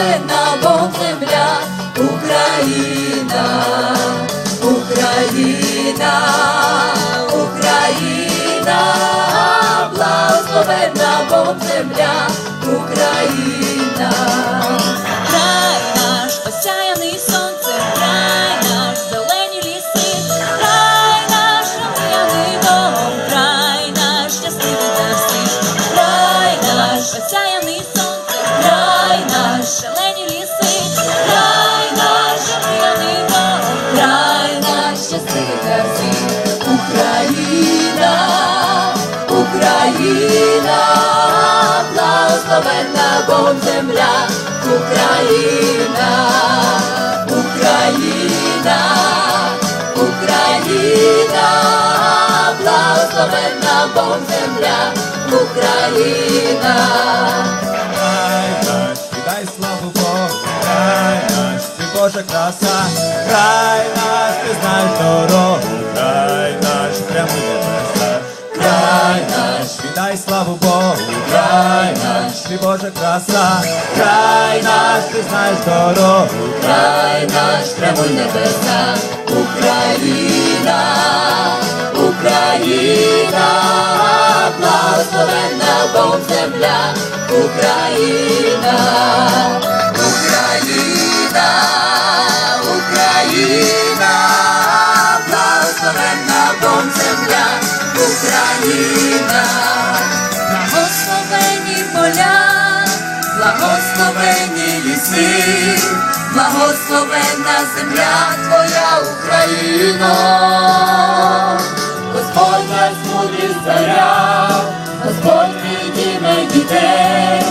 благословенна Богом земля, Україна, Україна, Україна, благословенна Богом земля, Україна. Україна, благословенна Богом земля, Україна, Україна, Україна, благословенна Богом земля, Україна. Край наш, славу Богу, край наш, Божа краса, край наш, ти знаєш дорогу, славу Богу, край наш, ти Божа краса, край наш, ти знаєш дорогу, Край наш. Прямий небеса, Україна, Україна, благословенна Богом земля, Україна, благословенна земля твоя Україна, Господь дасть мудрість царя, Господь підійме дітей,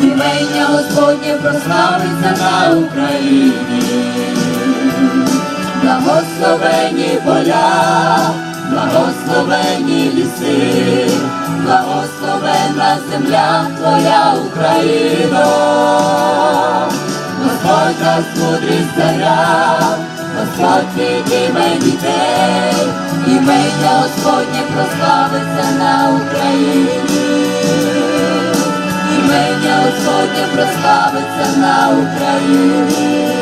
імення Господнє прославиться на Україні. Благословені поля, благословені ліси, благословенна земля твоя Україно, Дасть мудрість царя, Господь підійме дітей, імення Господнє прославиться на Україні. Імення Господнє прославиться на Україні.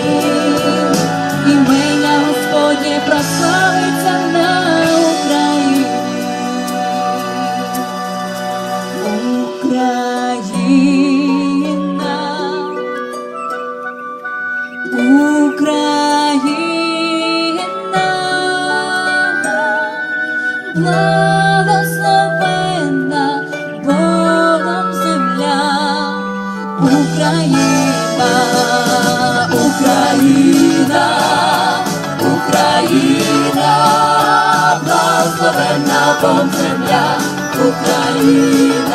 Україна, Україна, Україна, благословенна Богом земля, Україна,